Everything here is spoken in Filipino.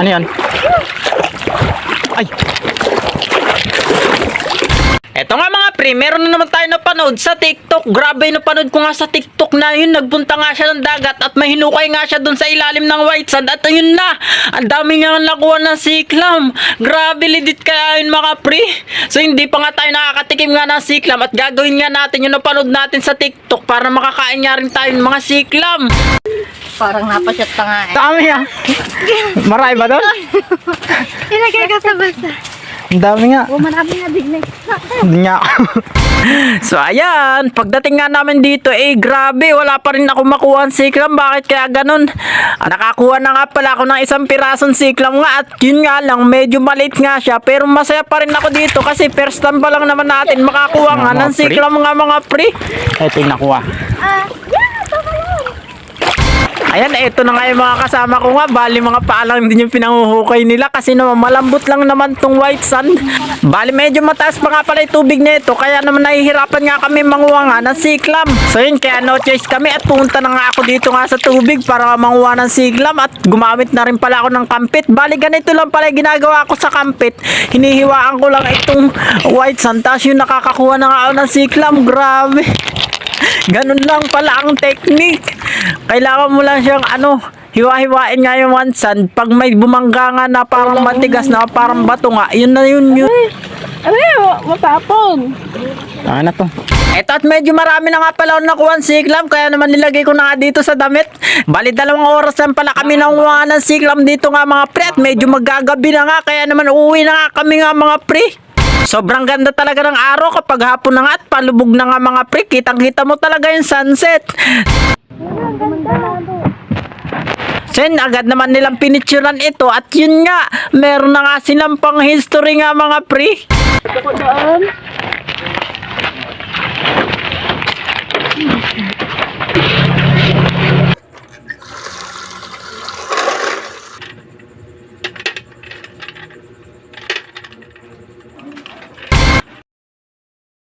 Ano yan? Ay! Eto nga mga pre, meron na naman tayo napanood sa TikTok. Grabe, napanood ko nga sa TikTok na yun. Nagpunta nga siya ng dagat at may hinukay nga siya dun sa ilalim ng white sand. At ayun na, ang dami niya nakuha ng siklam. Grabe, lidit kaya yun mga pre. So hindi pa nga tayo nakakatikim nga ng siklam at gagawin nga natin yung napanood natin sa TikTok para makakain nga rin tayo ng mga siklam. Parang napasyat pa nga eh. Dami yan. Maray ba doon? Ilagay ka sa basa. Ang dami nga. O, marami nga. Hindi niya ako. so ayan, pagdating nga namin dito, eh grabe, wala pa rin ako makuha ang siklam. Bakit kaya ganun? Ah, nakakuha na nga pala ako ng isang pirasong siklam nga at yun nga lang, medyo maliit nga siya. Pero masaya pa rin ako dito kasi first time pa lang naman natin makakuha nga ng siklam nga mga pre. Ito yung nakuha. Ah, lang. Ayan, eto na nga yung mga kasama ko nga. Bali, mga paalang din yung pinanguhukay nila kasi naman malambot lang naman tong white sand. Bali, medyo mataas pa nga pala yung tubig nito. Kaya naman nahihirapan nga kami manguha nga ng siklam. So yun, kaya no choice kami at pumunta na nga ako dito nga sa tubig para manguha ng siklam at gumamit na rin pala ako ng kampit. Bali, ganito lang pala yung ginagawa ko sa kampit. Hinihiwaan ko lang itong white sand. Tapos yung nakakakuha na nga ako ng siklam. Grabe. Ganun lang pala ang technique. Kailangan mo lang siyang ano, hiwa-hiwain nga yung sand. Pag may bumangga nga na parang matigas na parang bato nga, yun na yun yun. Ay, matapon. Tanga na to. Eto at medyo marami na nga pala ako nakuha ng siklam kaya naman nilagay ko na nga dito sa damit. Bali dalawang oras lang pala kami nakuha ng siklam dito nga mga pre at medyo magagabi na nga kaya naman uuwi na nga kami nga mga pre. Sobrang ganda talaga ng araw kapag hapon na nga at palubog na nga mga pre. Kitang kita mo talaga yung sunset. Sen, agad naman nilang pinicturan ito at yun nga, meron na nga silang pang history nga mga pre.